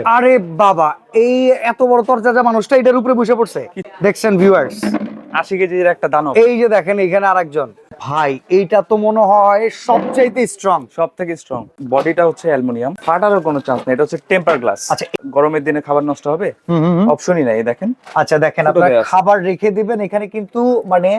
দেখেন। আরে বাবা এই এত বড় তরজাজা মানুষটা এটার উপরে বসে পড়ছে। দেখছেন ভিউয়ার্স আশি কেজির একটা দানব। এই যে দেখেন এখানে আরেকজন। ভাই এইটা তো মনে হয় সবচাইতে স্ট্রং সব থেকে স্ট্রং বডিটা হচ্ছে অ্যালুমিনিয়াম। ফাটারও কোনো চান্স নেই এটা হচ্ছে টেম্পার গ্লাস আচ্ছা। গরমের দিনে খাবার নষ্ট হবে? অপশনই নাই দেখেন। আচ্ছা দেখেন আপনারা খাবার রেখে দিবেন এখানে কিন্তু মানে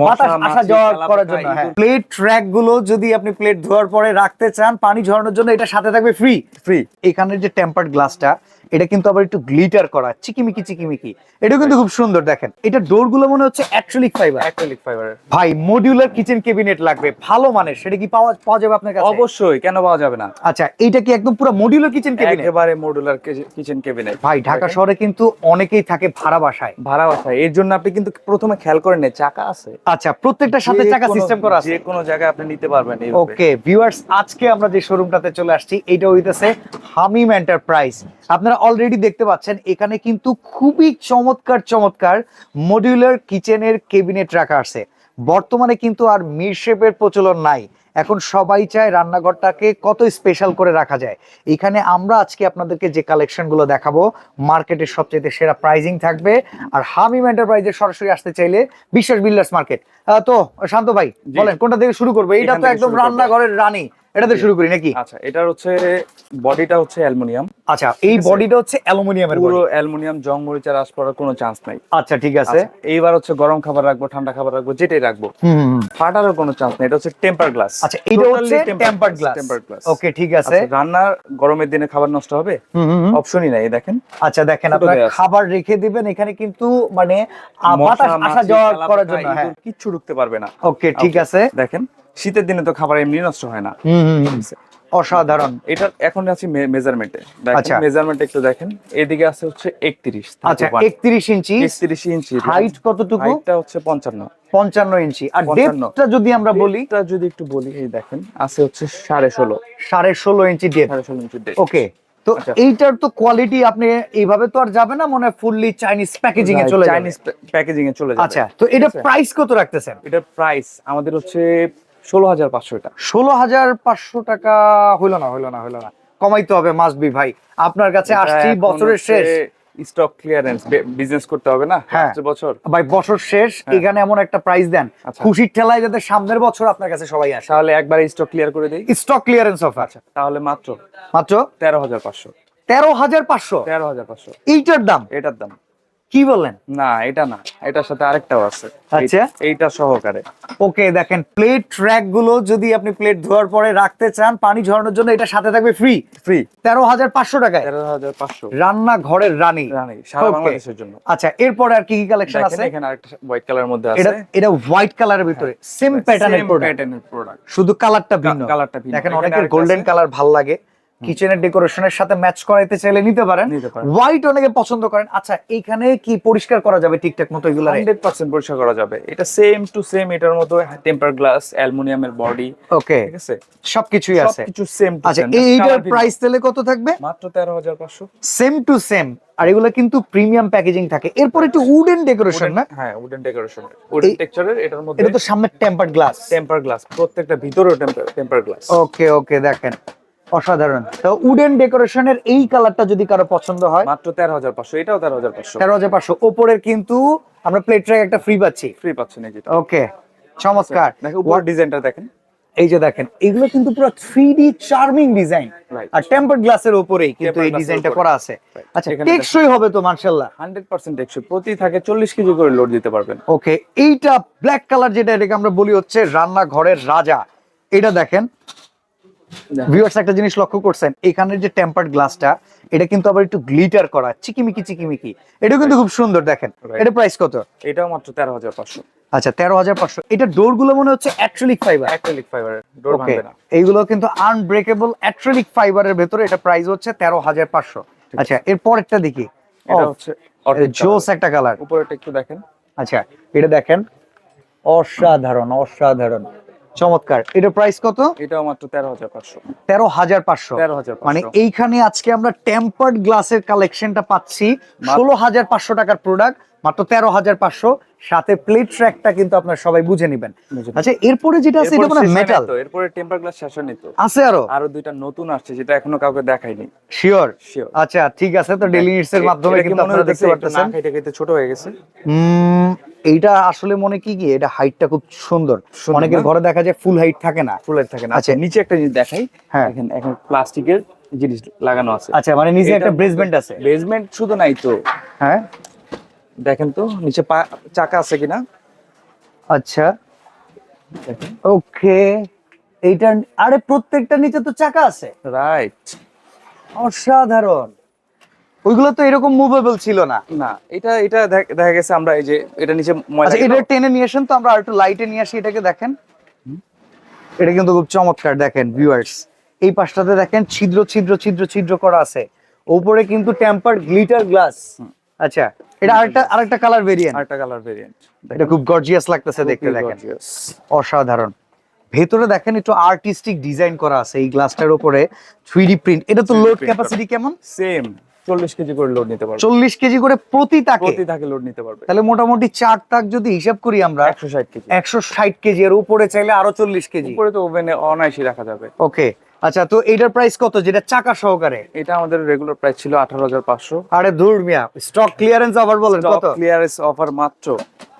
বাতাস আসা যাওয়া করার জন্য প্লেট ট্র্যাকগুলো যদি আপনি প্লেট ধোয়ার পরে রাখতে চান পানি ঝরানোর জন্য এটা সাথে থাকবে ফ্রি ফ্রি এখানের যে টেম্পার্ড গ্লাসটা এটা কিন্তু আবার একটু গ্লিটার করা চিকিমিকি চিকিমিকি। এটা কিন্তু খুব সুন্দর দেখেন। এটা ডোরগুলো মনে হচ্ছে অ্যাক্রিলিক ফাইবার অ্যাক্রিলিক ফাইবারের ভাই মডিউলার কিচেন কেবিনেট লাগবে ভালো মানের সেটা কি পাওয়া পাওয়া যাবে আপনার কাছে? অবশ্যই কেন পাওয়া যাবে না? আচ্ছা এইটা কি একদম পুরো মডিউলার কিচেন কেবিনেট একেবারে মডুলার কিচেন কেবিনেট ভাই ঢাকা শহরে কিন্তু অনেকেই থাকে ভাড়া বাসায়। ভাড়া বাসায়। এর জন্য আপনি কিন্তু প্রথমে খেয়াল করে নেন চাকা আছে। আচ্ছা প্রত্যেকটার সাথে চাকা সিস্টেম করা আছে। যে কোনো জায়গায় আপনি নিতে পারবেন। ওকে ভিউয়ার্স আজকে আমরা যে শোরুমটাতে চলে আসছি এটা হইতেছে হামিম এন্টারপ্রাইজ আপনারা অলরেডি দেখতে পাচ্ছেন এখানে কিন্তু খুবই চমৎকার চমৎকার মডিউলার কিচেনের কেবিনেট রাখা আছে। বর্তমানে কিন্তু আর মির শেপের প্রচলন নাই। এখন সবাই চায় রান্নাঘরটাকে কত স্পেশাল করে রাখা যায়। এখানে আমরা আজকে আপনাদেরকে যে কালেকশনগুলো দেখাবো মার্কেটের সবচেয়ে সেরা প্রাইজিং থাকবে। আর হামিম এন্টারপ্রাইজে সরাসরি আসতে চাইলে বিশ্বাস বিল্ডার্স মার্কেট। তো শান্ত ভাই বলেন কোনটা থেকে শুরু করব? এটা তো একদম রান্নাঘরের রানী। এটা দিয়ে শুরু করি নাকি? আচ্ছা এটার হচ্ছে বডিটা হচ্ছে অ্যালুমিনিয়াম। আচ্ছা এই বডিটা হচ্ছে অ্যালুমিনিয়ামের পুরো অ্যালুমিনিয়াম জং মরিচার আশ পড়ার কোনো চান্স নাই। আচ্ছা ঠিক আছে। আচ্ছা, এইবার হচ্ছে গরম খাবার রাখব ঠান্ডা খাবার রাখব যেটাই রাখব। ফাটারও কোনো চান্স নেই এটা হচ্ছে টেম্পার গ্লাস আচ্ছা এটা হচ্ছে tempered glass temper glass okay ঠিক আছে। রান্নার গরমের দিনে খাবার নষ্ট হবে। অপশনই নাই দেখেন। আচ্ছা দেখেন আপনারা খাবার রেখে দিবেন এখানে কিন্তু মানে বাতাস আসা যাওয়া করার জন্য হ্যাঁ। কিচ্ছু ঢুকতে পারবে না। ওকে ঠিক আছে। দেখেন। শীতের দিনে তো খাবার এমনি নষ্ট হয় না। অসাধারণ। এটা এখন আছে মেজারমেন্টে। আচ্ছা। দেখেন মেজারমেন্ট একটু দেখেন। এদিকে আছে হচ্ছে 31 আচ্ছা একত্রিশ ইঞ্চি 31 ইঞ্চি হাইট কতটুকু? হাইটটা হচ্ছে 55 পঞ্চান্ন ইঞ্চি আর 55 ডেপথটা যদি আমরা বলি এটা যদি একটু বলি এই দেখেন আছে হচ্ছে 16.5 সাড়ে ষোলো ইঞ্চি ডেপথ 16.5 ইঞ্চি depth। ওকে তো আচ্ছা। এইটার তো কোয়ালিটি আপনি এইভাবে তো আর যাবে না মনে ফুললি চাইনিজ প্যাকেজিং এ চলে যাবে। চাইনিজ প্যাকেজিং এ চলে যাবে। আচ্ছা তো এটা প্রাইস কত রাখতেছেন? এটা প্রাইস আমাদের হচ্ছে 16500 টাকা। ষোলো হাজার পাঁচশো টাকা হইল না হইল না হইল না। কমাইতে হবে মাস্ট বি ভাই। আপনার কাছে আসছি বছরের শেষ। স্টক ক্লিয়ারেন্স বিজনেস করতে হবে না? হ্যাঁ। বছর? ভাই বছর শেষ হ্যাঁ। এখানে এমন একটা প্রাইস দেন। আচ্ছা। খুশির ঠেলায় যাতে সামনের বছর আপনার কাছে সবাই আসে। তাহলে একবার স্টক ক্লিয়ার করে দেই? স্টক ক্লিয়ারেন্স অফার তাহলে মাত্র মাত্র? 13500 তেরো হাজার পাঁচশো? 13500 এইটার দাম? এটার দাম। কি বলেন? না এটা না এটার সাথে আরেকটাও আছে। আচ্ছা। এইটা সহকারে। ওকে দেখেন প্লেট ট্র্যাকগুলো যদি আপনি প্লেট ধোয়ার পরে রাখতে চান পানি ঝরানোর জন্য এটা সাথে থাকবে ফ্রি ফ্রি তেরো হাজার পাঁচশো টাকায়। তেরো হাজার পাঁচশো। রান্না ঘরের রানী। রানী সারা বাংলাদেশের জন্য। আচ্ছা এরপরে আর কি কি কালেকশন আছে? এখানে আরেকটা হোয়াইট কালারের মধ্যে আছে। এটা হোয়াইট কালারের ভিতরে। সেম প্যাটার্নের প্রোডাক্ট শুধু কালারটা ভিন্ন। কালারটা ভিন্ন। দেখেন অনেকের গোল্ডেন কালার ভালো লাগে। কিচেনের ডেকোরেশনের সাথে ম্যাচ করাইতে চাইলে নিতে পারেন। হোয়াইট অনেকে পছন্দ করেন। আচ্ছা এখানে কি পরিষ্কার করা যাবে ঠিকঠাক মতো এগুলো হান্ড্রেড পার্সেন্ট পরিষ্কার করা যাবে। এটা সেম টু সেম এটার মতো টেম্পার গ্লাস অ্যালুমিনিয়ামের বডি ওকে ঠিক আছে? সবকিছুই আছে। সবকিছু সেম টু আচ্ছা এইটার প্রাইস তাহলে কত থাকবে? মাত্র তেরো হাজার পাঁচশো। সেম টু সেম আর এগুলো কিন্তু প্রিমিয়াম প্যাকেজিং থাকে। এরপর একটু উডেন ডেকোরেশন না? হ্যাঁ উডেন ডেকোরেশন উডেন টেক্সচারের এটার মধ্যে এটা তো সামনে টেম্পার্ড গ্লাস টেম্পার গ্লাস প্রত্যেকটা ভিতরেও টেম্পার গ্লাস ওকে ওকে দেখেন। অসাধারণ। তো উডেন ডেকোরেশনের এই কালারটা যদি কারও পছন্দ হয় মাত্র তেরো হাজার পাঁচশো এটাও তেরো হাজার পাঁচশো। তেরো হাজার পাঁচশো। ওপরের কিন্তু আমরা প্লেট ট্র্যাক একটা ফ্রি পাচ্ছি। ফ্রি পাচ্ছেন এই যেটা ওকে চমৎকার। দেখেন উপর ডিজাইনটা দেখেন। এই যে দেখেন এগুলো কিন্তু পুরো থ্রি ডি চার্মিং ডিজাইন আর টেম্পার গ্লাসের উপরেই কিন্তু এই ডিজাইনটা করা আছে। আচ্ছা টেকসই হবে তো মার্শাল্লাহ হান্ড্রেড পার্সেন্ট টেকসই। প্রতি থাকে চল্লিশ কেজি করে লোড দিতে পারবেন। ওকে এইটা ব্ল্যাক কালার যেটা এটাকে আমরা বলি হচ্ছে রান্নাঘরের রাজা। এটা দেখেন ভিউয়ার্স একটা জিনিস লক্ষ্য করছেন এখানের যে টেম্পার্ড গ্লাসটা এটা কিন্তু আবার একটু গ্লিটার করা চিকিমিকি চিকিমিকি। এটা কিন্তু খুব সুন্দর দেখেন। এটা প্রাইস কত? এটাও মাত্র তেরো হাজার পাঁচশো। আচ্ছা তেরো হাজার পাঁচশো। এটা ডোরগুলো মনে হচ্ছে অ্যাক্রিলিক ফাইবার অ্যাক্রিলিক ফাইবারের ডোর ভাঙবে না। এইগুলো কিন্তু আনব্রেকেবল অ্যাক্রিলিক ফাইবারের ভেতরে এটা প্রাইস হচ্ছে তেরো হাজার পাঁচশো। আচ্ছা এর পরেরটা দেখি। এটা হচ্ছে জোস একটা কালার উপরেটা একটু দেখেন। আচ্ছা এটা দেখেন। অসাধারণ অসাধারণ। চমৎকার। এটা প্রাইস কত? এটাও মাত্র তেরো হাজার পাঁচশো। তেরো হাজার পাঁচশো। তেরো হাজার মানে এইখানে আজকে আমরা টেম্পার্ড গ্লাসের কালেকশনটা পাচ্ছি। ষোলো হাজার পাঁচশো টাকার প্রোডাক্ট মাত্র তেরো হাজার পাঁচশো। সাথে প্লেট ট্র্যাকটা কিন্তু আপনার সবাই বুঝে নেবেন। আচ্ছা এরপরে যেটা আছে এটা মানে মেটাল এরপরে টেম্পার গ্লাস শেষ হয়নি তো। আছে আরও? আরও দুইটা নতুন আসছে যেটা এখনও কাউকে দেখাইনি। শিওর শিওর আচ্ছা ঠিক আছে তো ডেলি নিডস এর মাধ্যমে কিন্তু আপনারা দেখতে পারতেছেন। খাইতে খাইতে ছোট হয়ে গেছে? এইটা আসলে মনে কি কি? এটা হাইটটা খুব সুন্দর। অনেকের ঘরে দেখা যায় ফুল হাইট থাকে না। ফুল হাইট থাকে না। আচ্ছা। আচ্ছা নিচে একটা জিনিস দেখাই। হ্যাঁ। এখন প্লাস্টিকের জিনিস লাগানো আছে। আচ্ছা মানে নিচে একটা ব্রেসমেন্ট আছে। বেসমেন্ট শুধু নাই তো। হ্যাঁ? দেখেন তো নিচে চাকা আছে কিনা? আচ্ছা। ওকে এইটা আরে প্রত্যেকটা নিচে তো চাকা আছে। রাইট অসাধারণ। ওইগুলো তো এরকম মুভেবল ছিল না। না এটা এটা দেখ- গেছে আমরা এই যে এটা নিচে আচ্ছা এটা টেনে নিয়ে আসেন তো আমরা আর একটু লাইটে নিয়ে আসি এটাকে দেখেন। এটা কিন্তু খুব চমৎকার দেখেন ভিউয়ার্স এই পাশটাতে দেখেন ছিদ্র ছিদ্র ছিদ্র ছিদ্র করা আছে। উপরে কিন্তু টেম্পার গ্লিটার গ্লাস আচ্ছা এটা আরেকটা আরেকটা কালার ভেরিয়েন্ট আরেকটা কালার ভেরিয়েন্ট এটা খুব গর্জিয়াস লাগতেছে দেখতে দেখেন। অসাধারণ। ভেতরে দেখেন একটু আর্টিস্টিক ডিজাইন করা আছে এই গ্লাসটার উপরে। থ্রি প্রিন্ট এটা তো লোড ক্যাপাসিটি কেমন? সেম চল্লিশ কেজি করে লোড নিতে পারবে। চল্লিশ কেজি করে প্রতি তাকে প্রতি থাকে লোড নিতে পারবে। তাহলে মোটামুটি চার তাক যদি হিসাব করি আমরা একশো ষাট কেজি। একশো ষাট কেজি। এর উপরে চাইলে আরও চল্লিশ কেজি। উপরে তো ওভেনে অনায়াসই রাখা যাবে। ওকে আচ্ছা তো এইটার প্রাইস কত? যেটা চাকা সহকারে। এটা আমাদের রেগুলার প্রাইস ছিল আঠারো হাজার পাঁচশো। আরে ধুর মিয়া স্টক ক্লিয়ারেন্স আবার বলেন কত? ক্লিয়ারেন্স অফার মাত্র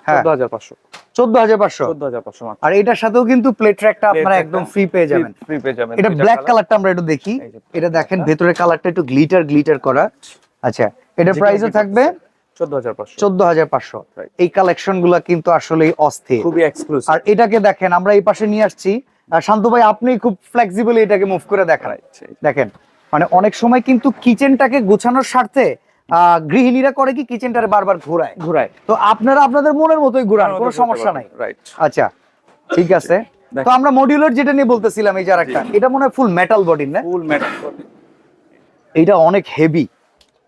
হ্যাঁ। চোদ্দ হাজার পাঁচশো। চোদ্দ হাজার পাঁচশো? চোদ্দ হাজার পাঁচশো আর এটার সাথেও কিন্তু প্লেট ট্র্যাকটা আপনারা একদম ফ্রি পেয়ে যাবেন। ফ্রি পেয়ে যাবেন। এটা ব্ল্যাক কালারটা আমরা একটু দেখি। এটা দেখেন ভেতরের কালারটা একটু গ্লিটার গ্লিটার করা। আচ্ছা এটার যেগুলো প্রাইসও থাকবে চোদ্দ হাজার পাঁচশো। এই কালেকশনগুলা কিন্তু আসলে অস্থির। খুবই এক্সক্লুসিভ আর এটাকে দেখেন আমরা এই পাশে নিয়ে আসছি। শান্ত ভাই আপনি খুব ফ্লেক্সিবলি এটাকে মুভ করে দেখান। দেখেন মানে অনেক সময় কিন্তু কিচেনটাকে গোছানোর স্বার্থে গৃহিণীরা করে কি কিচেনটারে বারবার ঘোরায়? ঘুরাই তো আপনারা আপনাদের মনের মতোই ঘুরান কোনো সমস্যা নাই। রাইট আচ্ছা ঠিক আছে। তো আমরা মডিউলার যেটা নিয়ে বলতেছিলাম এই যে আরেকটা এটা মনে হয় ফুল মেটাল বডির না? ফুল মেটাল এটা অনেক হেভি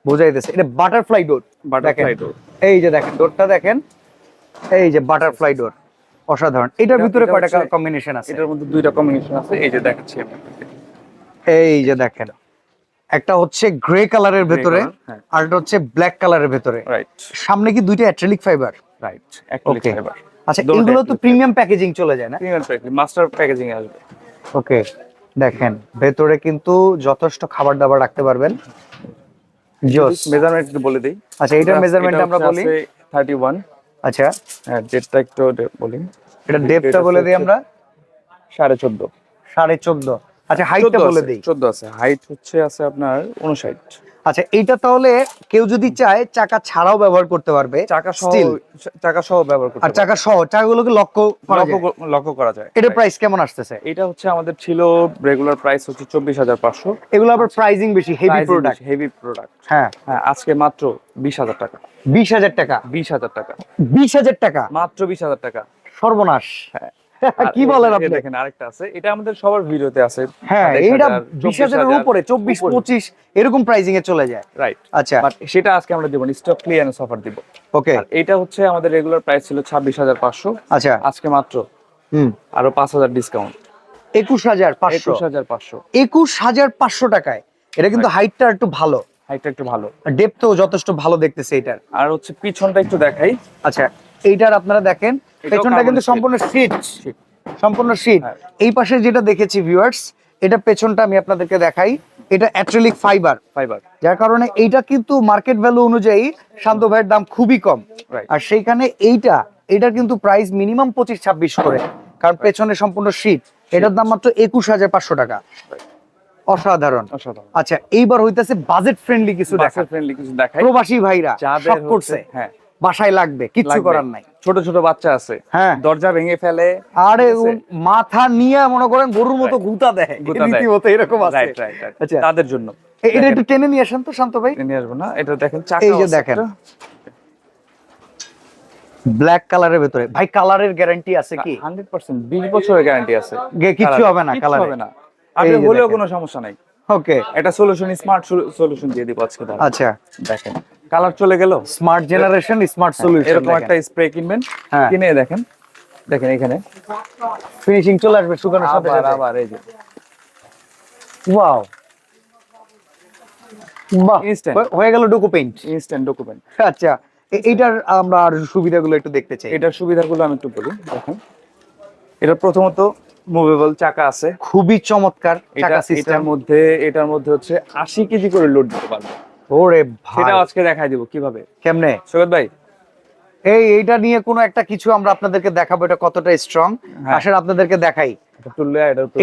বোঝাই যাচ্ছে এটা বাটারফ্লাই ডোর বাটারফ্লাই ডোর এই যে দেখেন ডোরটা দেখেন এই যে বাটারফ্লাই ডোর অসাধারণ। এটার ভিতরে কয়টা কম্বিনেশন আছে? এটার মধ্যে দুইটা কম্বিনেশন আছে এই যে দেখাচ্ছি এই যে দেখেন একটা হচ্ছে গ্রে কালারের ভেতরে হ্যাঁ। আর একটা হচ্ছে ব্ল্যাক কালারের ভেতরে। রাইট সামনে কি দুইটা acrylic fibre right acrylic fibre আচ্ছা এগুলো তো প্রিমিয়াম প্যাকেজিং চলে যায় না? প্রিমিয়াম প্যাকেজিং মাস্টার প্যাকেজিং আসবে। ওকে দেখেন ভেতরে কিন্তু যথেষ্ট খাবার দাবার রাখতে পারবেন। জোস মেজারমেন্ট বলে দেই। আচ্ছা এটার মেজারমেন্ট আমরা বলি। 31 আচ্ছা হ্যাঁ ডেটটা একটু বলি। এটা ডেটটা বলে দিই আমরা? সাড়ে চোদ্দ। সাড়ে চোদ্দ। আচ্ছা হাইটটা বলে দিই। চোদ্দ আছে। হাইট হচ্ছে আছে আপনার উনষাট আচ্ছা এইটা তাহলে কেউ যদি চায় চাকা ছাড়াও ব্যবহার করতে পারবে চাকা সহ চাকা সহ ব্যবহার করতে আর চাকা সহ চাকাগুলোকে লক্ষ্য করা লক্ষ্য যায় করা যায় এটা প্রাইস কেমন আসতেছে? এটা হচ্ছে আমাদের ছিল রেগুলার প্রাইস হচ্ছে চব্বিশ হাজার পাঁচশো। এগুলো আবার প্রাইজিং বেশি হেভি প্রোডাক্ট হেভি প্রোডাক্ট হ্যাঁ। হ্যাঁ আজকে মাত্র বিশ হাজার টাকা। বিশ হাজার টাকা। বিশ হাজার টাকা। বিশ হাজার টাকা। মাত্র বিশ হাজার টাকা। সর্বনাশ। হ্যাঁ। কি বলেন আপনি? দেখেন আরেকটা আছে। এটা আমাদের সবার ভিডিওতে আছে। হ্যাঁ 28,000, এইটা বিশ হাজারের 24,000 উপরে চব্বিশ উপরে। পঁচিশ এরকম প্রাইজিং এ চলে যায়। রাইট আচ্ছা। বাট সেটা আজকে আমরা দিব স্টক ক্লিয়ারেন্স অফার দিব। ওকে আর এটা হচ্ছে আমাদের রেগুলার প্রাইস ছিল ছাব্বিশ হাজার পাঁচশো। আচ্ছা। আজকে মাত্র হুম। আরও পাঁচ হাজার ডিসকাউন্ট একুশ হাজার পাঁচশো। একুশ হাজার পাঁচশো। একুশ হাজার পাঁচশো টাকায়। এটা কিন্তু হাইটটা একটু ভালো। হাইটটা একটু ভালো। ডেপথও যথেষ্ট ভালো দেখতেছে এটার। আর হচ্ছে পিছনটা একটু দেখাই। আচ্ছা। এইটার আপনারা দেখেন পেছনটা কিন্তু সম্পূর্ণ শীট সম্পূর্ণ শীট হ্যাঁ। এই পাশে যেটা দেখেছি ভিউয়ার্স এটা পেছনটা আমি আপনাদেরকে দেখাই। এটা অ্যাক্রিলিক ফাইবার ফাইবার যার কারণে এইটা কিন্তু মার্কেট ভ্যালু অনুযায়ী শান্ত ভাইয়ের দাম খুবই কম। আর সেইখানে এইটা এটার কিন্তু প্রাইস মিনিমাম পঁচিশ ছাব্বিশ করে। কারণ পেছনে সম্পূর্ণ শীত এটার দাম মাত্র একুশ হাজার পাঁচশো টাকা। অসাধারণ। আচ্ছা এইবার হইতেছে বাজেট ফ্রেন্ডলি কিছু দেখা ফ্রেন্ডলি কিছু দেখাই। প্রবাসী ভাইরা করছে। হ্যাঁ। বাসায় লাগবে কিচ্ছু লাগবে। করার নাই। ছোট ছোট বাচ্চা আছে। হ্যাঁ। দরজা ভেঙে ফেলে আরে মাথা নিয়ে মনে করেন গরুর মতো গুতা দেয়। রীতিমতো এরকম আছে। আচ্ছা। তাদের জন্য। এটা একটু টেনে নিয়ে আসেন তো শান্ত ভাই। নিয়ে আসব না। এটা দেখেন এই যে দেখেন। ব্ল্যাক কালারের ভেতরে। ভাই কালারের গ্যারান্টি আছে কি? হান্ড্রেড পার্সেন্ট বিশ বছরের গ্যারান্টি আছে। গে- কিচ্ছু হবে না কালারে। হবে না। আপনি হলেও কোনো সমস্যা নাই। ওকে এটা সলিউশন স্মার্ট সলিউশন দিয়ে দিব আজকে আচ্ছা। দেখেন। কালার চলে গেল? স্মার্ট জেনারেশন স্মার্ট সলিউশন এরকম একটা স্প্রে কিনবেন। হ্যাঁ। কিনে দেখেন। দেখেন এখানে। ফিনিশিং চলে আসবে শুকানোর সাথে সাথে। আবার এই যে। ওয়াও বাহ. হয়ে- গেল ডুকু পেইন্ট ইনস্ট্যান্ট ডকুমেন্ট আচ্ছা এইটার আমরা আর সুবিধাগুলো একটু দেখতে চাই। এটার সুবিধাগুলো আমি একটু বলি দেখেন। এটা প্রথমত মুভেবল চাকা আছে। খুবই চমৎকার এটা চাকা সিস্টেম মধ্যে এটার মধ্যে হচ্ছে আশি কেজি করে লোড দিতে পারবে ওরে ভাই। সেটা আজকে দেখাই দিব কীভাবে? কেমনে? সৈকত ভাই। এই এইটা নিয়ে কোনো একটা কিছু আমরা আপনাদেরকে দেখাবো এটা কতটা স্ট্রং হ্যাঁ। আসলে আপনাদেরকে দেখাই।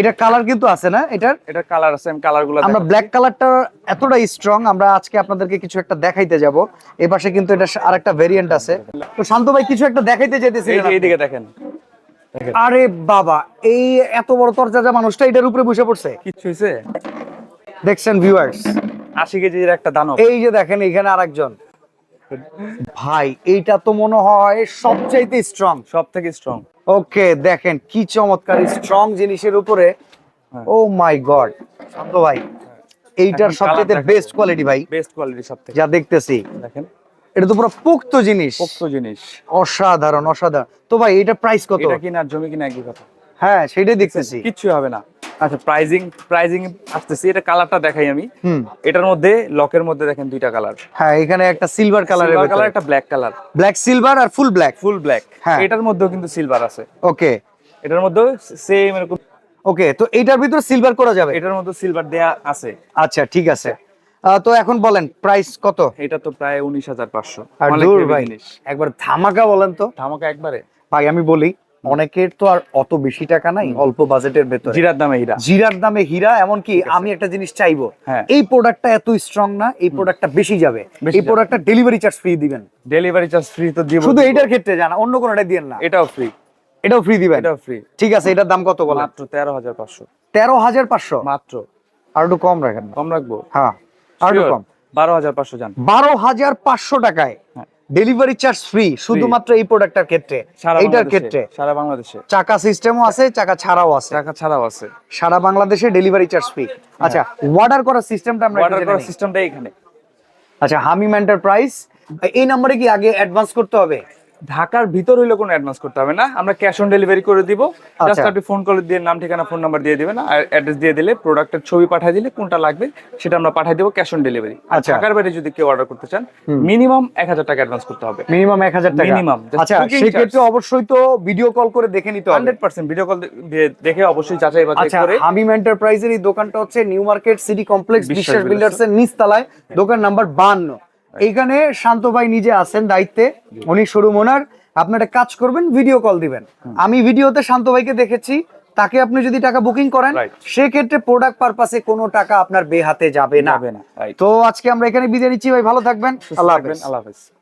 এটা কালার কিন্তু আছে না এটার? এটা কালার আছে আমি কালারগুলো আমরা ব্ল্যাক কালারটা এতটা স্ট্রং আমরা আজকে আপনাদেরকে কিছু একটা দেখাইতে যাব। এই পাশে কিন্তু এটা আরেকটা ভেরিয়েন্ট আছে। তো শান্ত ভাই কিছু একটা দেখাইতে যেতেছি এইদিকে দেখেন। দেখেন আরে বাবা এই এত বড় তরজাজা মানুষটা এটার উপরে বসে পড়ছে। কিছু হয়েছে দেখছেন ভিউয়ার্স আশি কেজির একটা দানব। এই যে দেখেন এখানে আরেকজন। ভাই এইটা তো মনে হয় সবচাইতে স্ট্রং সব থেকে স্ট্রং ওকে দেখেন কি চমৎকার স্ট্রং জিনিসের উপরে। ও মাই গড শান্ত ভাই এইটার সবচেয়ে বেস্ট কোয়ালিটি ভাই। বেস্ট কোয়ালিটি সব থেকে যা দেখতেছি। দেখেন। এটা তো পুরো পোক্ত জিনিস। পোক্ত জিনিস। অসাধারণ অসাধারণ। তো ভাই এটা প্রাইস কত? এটা কিনা আর জমি কিনা একই কথা। হ্যাঁ সেটাই দেখতেছি। কিচ্ছু হবে না। আচ্ছা প্রাইজিং প্রাইজিং আসতেছি এটা কালারটা দেখাই আমি। এটার মধ্যে লকের মধ্যে দেখেন দুইটা কালার হ্যাঁ এখানে একটা সিলভার কালারের সিলভার কালার কালার একটা ব্ল্যাক কালার ব্ল্যাক সিলভার আর ফুল ব্ল্যাক ফুল ব্ল্যাক হ্যাঁ। এটার মধ্যেও কিন্তু সিলভার আছে। ওকে এটার মধ্যেও সেম এরকম। ওকে তো এইটার ভিতরে সিলভার করা যাবে? এটার মধ্যে সিলভার দেয়া আছে। আচ্ছা ঠিক আছে। তো এখন বলেন প্রাইস কত? এটা তো প্রায় উনিশ হাজার পাঁচশো। একবার ধামাকা বলেন তো। ধামাকা একবারে। ভাই আমি বলি অনেকের তো আর অত বেশি টাকা নাই অল্প বাজেটের ভেতর। জিরার দামে হীরা। জিরার দামে হীরা এমনকি আমি একটা জিনিস চাইব হ্যাঁ। এই প্রোডাক্টটা এত স্ট্রং না এই প্রোডাক্টটা বেশি যাবে। এই প্রোডাক্টটা ডেলিভারি চার্জ ফ্রি দিবেন। ডেলিভারি চার্জ ফ্রি তো দিব। শুধু এটার ক্ষেত্রে জানা অন্য কোনোটা দিয়েন না। এটাও ফ্রি এটাও ফ্রি দিবেন? এটাও ফ্রি ঠিক আছে এটার দাম কত বলেন? মাত্র তেরো হাজার পাঁচশো। তেরো হাজার পাঁচশো? মাত্র। আর একটু কম রাখেন। কম রাখব? হ্যাঁ আর একটু কম। বারো হাজার পাঁচশো জান বারো হাজার পাঁচশো টাকায় হ্যাঁ। ডেলিভারি চার্জ ফ্রি শুধুমাত্র এই প্রোডাক্টটার ক্ষেত্রে সারা এইটার ক্ষেত্রে। সারা বাংলাদেশে। চাকা সিস্টেমও আছে চাকা ছাড়াও আছে। চাকা ছাড়াও আছে। সারা বাংলাদেশে ডেলিভারি চার্জ ফ্রি আচ্ছা অর্ডার করার সিস্টেমটা আমরা অর্ডার করার সিস্টেমটা এখানে আচ্ছা হামিম এন্টারপ্রাইজ এই নম্বরে কি আগে অ্যাডভান্স করতে হবে? ঢাকার ভিতর হইলে কোনো অ্যাডভান্স করতে হবে না। আমরা ক্যাশ অন ডেলিভারি করে দিব। জাস্ট আচ্ছা। আপনি ফোন করে দিয়ে নাম ঠিকানা ফোন নাম্বার দিয়ে দিবেন। আর অ্যাড্রেস দিয়ে দিলে প্রোডাক্টের ছবি পাঠিয়ে দিলে কোনটা লাগবে সেটা আমরা পাঠিয়ে দেবো ক্যাশ অন ডেলিভারি আর আচ্ছা। ঢাকার বাইরে যদি কেউ অর্ডার করতে চান মিনিমাম এক হাজার টাকা অ্যাডভান্স করতে হবে। মিনিমাম এক হাজার টাকা। মিনিমাম আচ্ছা সেক্ষেত্রে অবশ্যই তো ভিডিও কল করে দেখে নিতে হবে। হান্ড্রেড পার্সেন্ট ভিডিও কল দেখে অবশ্যই যাচাই বাছাই আচ্ছা করে। হামিম এন্টারপ্রাইজের এই দোকানটা হচ্ছে new market city complex Biswas builders এর নিচতলায়। দোকান নাম্বার বান্ন। এইখানে শান্ত ভাই নিজে আছেন দায়িত্বে উনি শুরু মনার আপনি একটা কাজ করবেন ভিডিও কল দিবেন। আমি ভিডিওতে শান্ত ভাইকে দেখেছি তাকে আপনি যদি টাকা বুকিং করেন. সেক্ষেত্রে প্রোডাক্ট পারপাসে কোনো টাকা আপনার বেহাতে যাবে না। যাবে না। তো আজকে আমরা এখানে বিদায় নিচ্ছি ভাই ভালো থাকবেন। আল্লাহ হাফেজ। আল্লাহ হাফেজ।